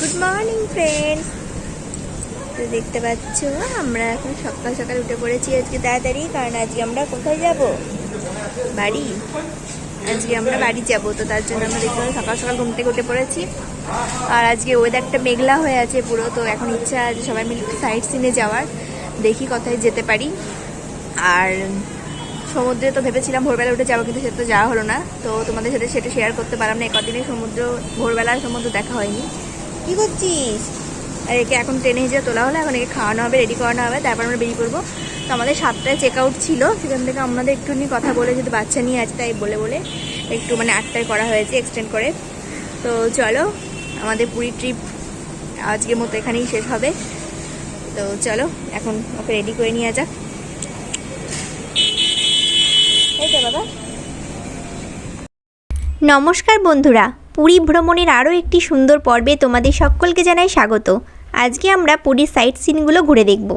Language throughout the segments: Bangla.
গুড মর্নিং ফ্রেন্ডস তো দেখতে পাচ্ছ, আমরা এখন সকাল সকাল উঠে পড়েছি আজকে তাড়াতাড়ি, কারণ আজকে আমরা কোথায় যাব? বাড়ি। আজকে আমরা বাড়ি যাব, তো তার জন্য আমরা দেখতে সকাল সকাল ঘুম থেকে উঠে পড়েছি। আর আজকে ওয়েদারটা মেঘলা হয়ে আছে পুরো, তো এখন ইচ্ছা আছে সবাই মিলে একটু সাইড সিনে যাওয়ার, দেখি কোথায় যেতে পারি। আর সমুদ্রে তো ভেবেছিলাম ভোরবেলা উঠে যাব, কিন্তু সেটা তো যাওয়া হলো না। তো তোমাদের সাথে সেটা শেয়ার করতে পারলাম না কদিনে সমুদ্র ভোরবেলার সমুদ্র দেখা হয়নি। কি করছিস? আর একে এখন ট্রেনে হিসেবে তোলা হলো, এখন একে খাওয়ানো হবে রেডি করানো হবে, তারপর আমরা বেরিয়ে পড়ব। তো আমাদের সাতটায় চেক আউট ছিল, সেখান থেকে আমাদের একটুখানি কথা বলে, যেহেতু বাচ্চা নিয়ে আছে, তাই বলে বলে একটু মানে আটটায় করা হয়েছে এক্সটেন্ড করে। তো চলো, আমাদের পুরী ট্রিপ আজকের মতো এখানেই শেষ হবে। তো চলো, এখন ওকে রেডি করে নিয়ে যাক। বাবা। নমস্কার বন্ধুরা পুরী ভ্রমণের আরও একটি সুন্দর পর্বে তোমাদের সকলকে জানাই স্বাগত। আজকে আমরা পুরীর সাইট সিনগুলো ঘুরে দেখব।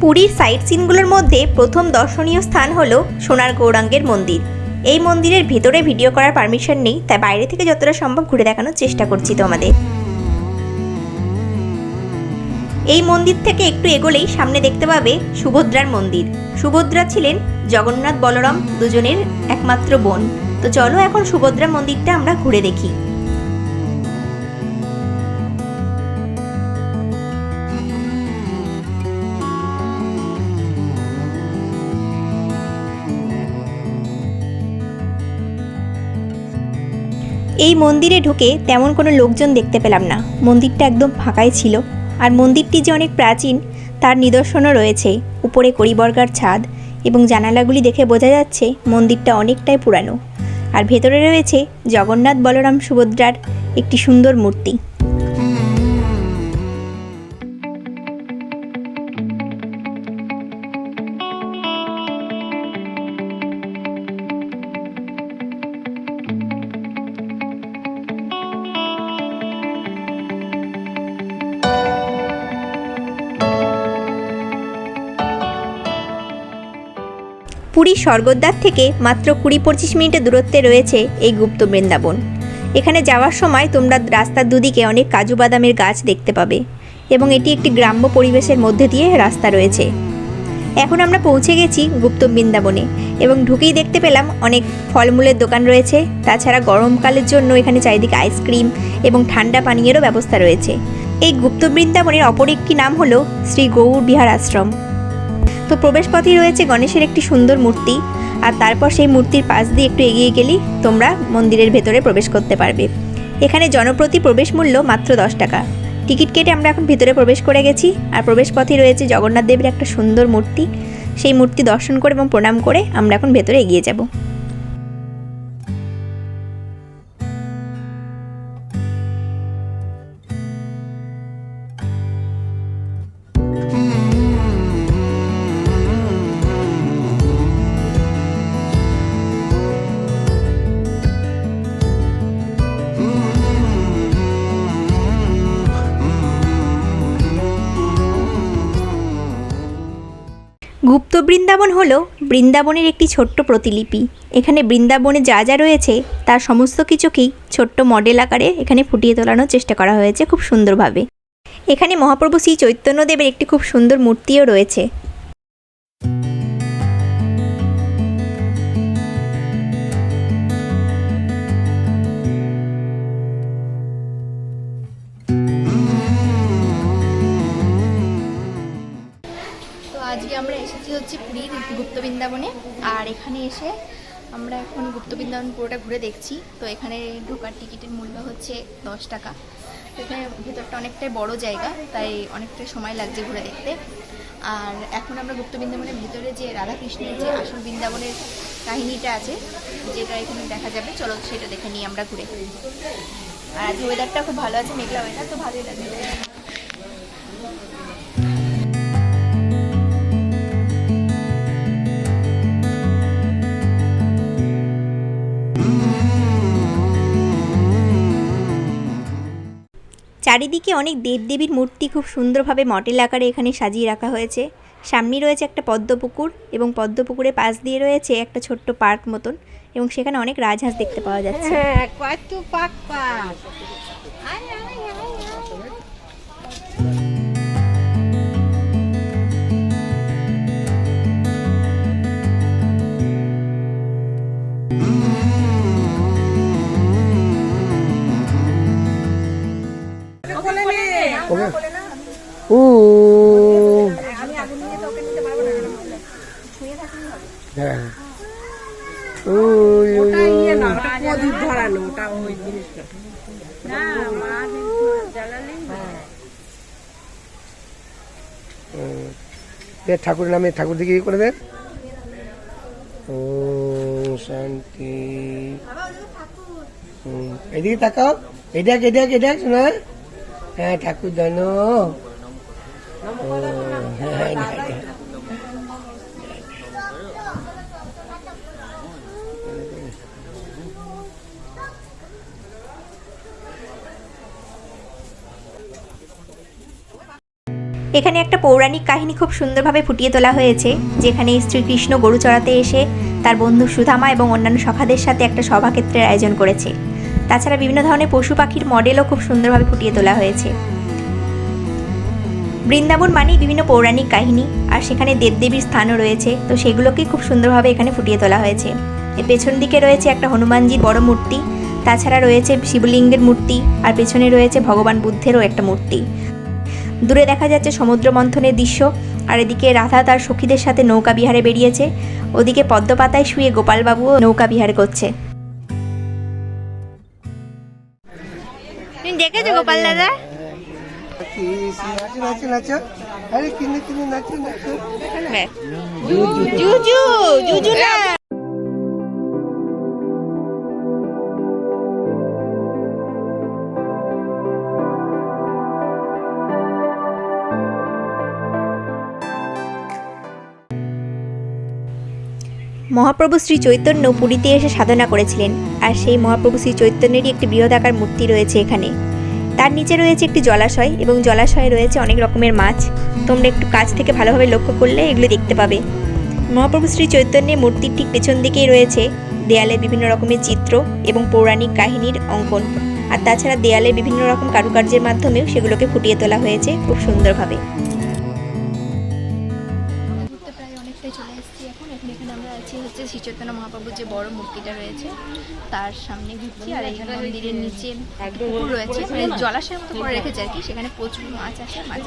পুরীর সাইট সিনগুলোর মধ্যে প্রথম দর্শনীয় স্থান হল সোনার গৌরাঙ্গের মন্দির। এই মন্দিরের ভেতরে ভিডিও করার পারমিশন নেই, তাই বাইরে থেকে যতটা সম্ভব ঘুরে দেখানোর চেষ্টা করছি তোমাদের। এই মন্দির থেকে একটু এগোলেই সামনে দেখতে পাবে সুভদ্রার মন্দির। সুভদ্রা ছিলেন জগন্নাথ বলরাম দুজনের একমাত্র বোন। তো চলো এখন সুভদ্রা মন্দিরটা আমরা ঘুরে দেখি। এই মন্দিরে ঢুকে তেমন কোনো লোকজন দেখতে পেলাম না। মন্দিরটা একদম ফাঁকাই ছিল। আর মন্দিরটি যে অনেক প্রাচীন, তার নিদর্শনও রয়েছে। উপরে করিবর্গার ছাদ এবং জানালাগুলি দেখে বোঝা যাচ্ছে মন্দিরটা অনেকটাই পুরানো। আর ভেতরে রয়েছে জগন্নাথ বলরাম সুভদ্রার একটি সুন্দর মূর্তি। পুরীর স্বর্গদ্বার থেকে মাত্র কুড়ি পঁচিশ মিনিটের দূরত্বে রয়েছে এই গুপ্ত বৃন্দাবন। এখানে যাওয়ার সময় তোমরা রাস্তার দুদিকে অনেক কাজু বাদামের গাছ দেখতে পাবে এবং এটি একটি গ্রাম্য পরিবেশের মধ্যে দিয়ে রাস্তা রয়েছে। এখন আমরা পৌঁছে গেছি গুপ্ত বৃন্দাবনে এবং ঢুকেই দেখতে পেলাম অনেক ফলমূলের দোকান রয়েছে। তাছাড়া গরমকালের জন্য এখানে চারিদিকে আইসক্রিম এবং ঠান্ডা পানীয়েরও ব্যবস্থা রয়েছে। এই গুপ্ত বৃন্দাবনের অপর একটি নাম হলো শ্রী গৌর বিহার আশ্রম। তো প্রবেশপথেই রয়েছে গণেশের একটি সুন্দর মূর্তি। আর তারপর সেই মূর্তির পাশ দিয়ে একটু এগিয়ে গেলেই তোমরা মন্দিরের ভেতরে প্রবেশ করতে পারবে। এখানে জনপ্রতি প্রবেশ মূল্য মাত্র দশ টাকা। টিকিট কেটে আমরা এখন ভিতরে প্রবেশ করে গেছি। আর প্রবেশপথেই রয়েছে জগন্নাথ দেবের একটা সুন্দর মূর্তি। সেই মূর্তি দর্শন করে এবং প্রণাম করে আমরা এখন ভেতরে এগিয়ে যাব। গুপ্ত বৃন্দাবন হলো বৃন্দাবনের একটি ছোট্ট প্রতিলিপি। এখানে বৃন্দাবনে যা যা রয়েছে, তার সমস্ত কিছুকেই ছোট্ট মডেল আকারে এখানে ফুটিয়ে তোলানোর চেষ্টা করা হয়েছে খুব সুন্দরভাবে। এখানে মহাপ্রভু শ্রী চৈতন্যদেবের একটি খুব সুন্দর মূর্তিও রয়েছে। আজকে আমরা এসেছি হচ্ছে পুরীর গুপ্ত বৃন্দাবনে। আর এখানে এসে আমরা এখন গুপ্ত বৃন্দাবন পুরোটা ঘুরে দেখছি। তো এখানে ঢোকার টিকিটের মূল্য হচ্ছে দশ টাকা। এখানে ভেতরটা অনেকটাই বড় জায়গা, তাই অনেকটাই সময় লাগছে ঘুরে দেখতে। আর এখন আমরা গুপ্ত বৃন্দাবনের ভিতরে যে রাধাকৃষ্ণের যে আসল বৃন্দাবনের কাহিনীটা আছে, যেটা এখানে দেখা যাবে, চলো সেটা দেখে নিই আমরা ঘুরে। আর আজকে ওয়েদারটা খুব ভালো আছে, মেঘলা ওয়েদার তো ভালোই লাগবে চারিদিকে অনেক দেবদেবীর মূর্তি খুব সুন্দরভাবে মডেল আকারে এখানে সাজিয়ে রাখা হয়েছে। সামনে রয়েছে একটা পদ্মপুকুর এবং পদ্মপুকুরের পাশ দিয়ে রয়েছে একটা ছোট্ট পার্ক মতন এবং সেখানে অনেক রাজহাঁস দেখতে পাওয়া যাচ্ছে। হ্যাঁ কত পাক পাক। ওই ওই। ইয়ে না ওটা প্রদীপ ধরানো ওটা ওই জিনিসটা। দে ঠাকুরের নামে ঠাকুর দিকে ইয়ে করে দে ও শান্তি। হুম, এদিকে তাকাও। এটা এটা এটা শোনা। হ্যাঁ ঠাকুর জানো। ও, এখানে একটা পৌরাণিক কাহিনী খুব সুন্দরভাবে ফুটিয়ে তোলা হয়েছে, যেখানে শ্রীকৃষ্ণ গরু চড়াতে এসে তার বন্ধু সুধামা এবং অন্যান্য সখাদের সাথে একটা সভাক্ষেত্রের আয়োজন করেছে। তাছাড়া বিভিন্ন ধরনের পশু পাখির মডেলও খুব সুন্দরভাবে ফুটিয়ে তোলা হয়েছে। বৃন্দাবন মানেই বিভিন্ন পৌরাণিক কাহিনী, আর সেখানে দেবদেবীর স্থানও রয়েছে, তো সেগুলোকেই খুব সুন্দরভাবে এখানে ফুটিয়ে তোলা হয়েছে। এর পেছন দিকে রয়েছে একটা হনুমানজির বড় মূর্তি, তাছাড়া রয়েছে শিবলিঙ্গের মূর্তি, আর পেছনে রয়েছে ভগবান বুদ্ধেরও একটা মূর্তি। দূরে দেখা যাচ্ছে সমুদ্র মন্থনের দৃশ্য আর এদিকে রাধা তার সখীদের সাথে নৌকা বিহারে বেরিয়েছে। ওদিকে পদ্মপাতায় শুয়ে গোপালবাবুও নৌকা বিহার করছে। দেখেছ গোপাল দাদা? কিনে নাচো নাচো জুজু জুজু না? মহাপ্রভু শ্রী চৈতন্য পুরীতে এসে সাধনা করেছিলেন, আর সেই মহাপ্রভু শ্রী চৈতন্যেরই একটি বৃহদাকার মূর্তি রয়েছে এখানে। তার নিচে রয়েছে একটি জলাশয়, এবং জলাশয়ে রয়েছে অনেক রকমের মাছ। তোমরা একটু কাছ থেকে ভালোভাবে লক্ষ্য করলে এগুলো দেখতে পাবে। মহাপ্রভু শ্রী চৈতন্যের মূর্তির ঠিক পেছন দিকেই রয়েছে দেয়ালে বিভিন্ন রকমের চিত্র এবং পৌরাণিক কাহিনীর অঙ্কন। আর তাছাড়া দেয়ালে বিভিন্ন রকম কারুকার্যের মাধ্যমেও সেগুলোকে ফুটিয়ে তোলা হয়েছে খুব সুন্দরভাবে। শ্রী চৈতন্য মহাপ্রভুর যে বড় মূর্তিটা রয়েছে তার সামনে ঘুরছি আর এই মন্দিরের নিচে পুকুর রয়েছে। মানে জলাশয়ের মতো করে রেখেছে আর কি। সেখানে প্রচুর মাছ আছে মাছ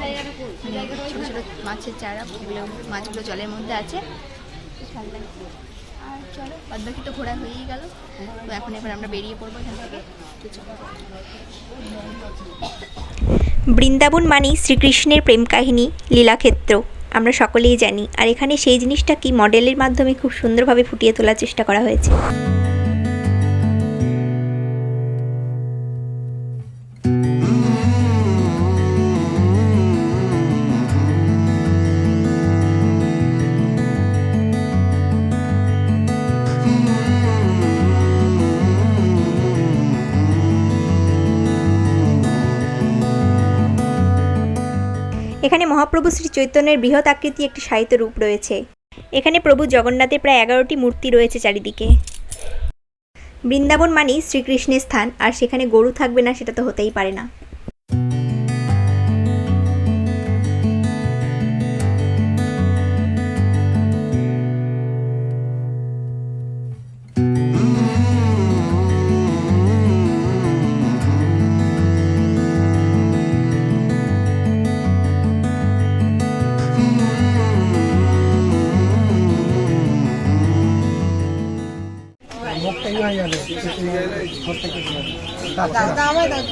মানে ছোটো ছোটো মাছের চারা ওগুলো মাছগুলো জলের মধ্যে আছে। আর চলো বাদ বাকি তো ঘোরা হয়েই গেল। তো এখন এবার আমরা বেরিয়ে পড়ব এখান থেকে। বৃন্দাবন মানেই শ্রীকৃষ্ণের প্রেম কাহিনী লীলাক্ষেত্র। আমরা সকলেই জানি। আর এখানে সেই জিনিসটা কি মডেলের মাধ্যমে খুব সুন্দরভাবে ফুটিয়ে তোলার চেষ্টা করা হয়েছে। এখানে মহাপ্রভু শ্রী চৈতন্যের বৃহৎ আকৃতি একটি সাহিত্য রূপ রয়েছে। এখানে প্রভু জগন্নাথের প্রায় এগারোটি মূর্তি রয়েছে চারিদিকে। বৃন্দাবন মানেই শ্রীকৃষ্ণের স্থান, আর সেখানে গরু থাকবে না সেটা তো হতেই পারে না।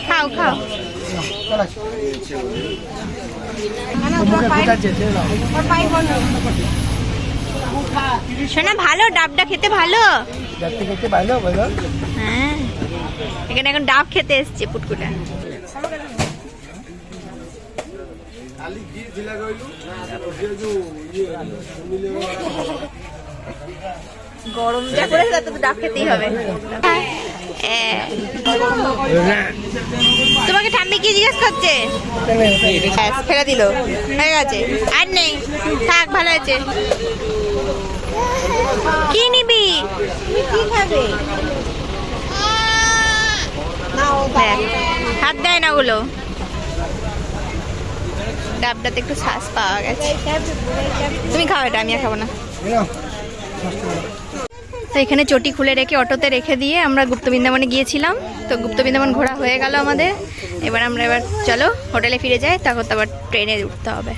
খাও খাও। শোনা, ভালো, ডাবটা খেতে ভালো? ভালো হ্যাঁ। এখানে এখন ডাব খেতে এসছে পুটকুটা। গরম যা তাতে তো ডাব খেতেই হবে। তোমাকে ঠাম্মি কি জিজ্ঞেস করছে? ব্যাস, ফেলে দিল। হয়ে গেছে। আর নেই। থাক ভালো আছে। কি নিবি? কি খাবে? হাত দেয় না ওগুলো। ডাবটাতে একটু শ্বাস পাওয়া গেছে। তুমি খাও এটা আমি আর খাব না। তো এখানে চটি খুলে রেখে অটোতে রেখে দিয়ে আমরা গুপ্ত বৃন্দাবনে গিয়েছিলাম। তো গুপ্ত বৃন্দাবন ঘোরা হয়ে গেল আমাদের। এবার আমরা এবার চলো হোটেলে ফিরে যাই, তারপর তো আবার ট্রেনে উঠতে হবে।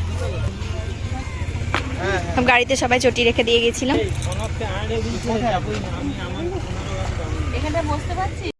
গাড়িতে সবাই চটি রেখে দিয়ে গেছিলাম এখানটা বসতে পারছি?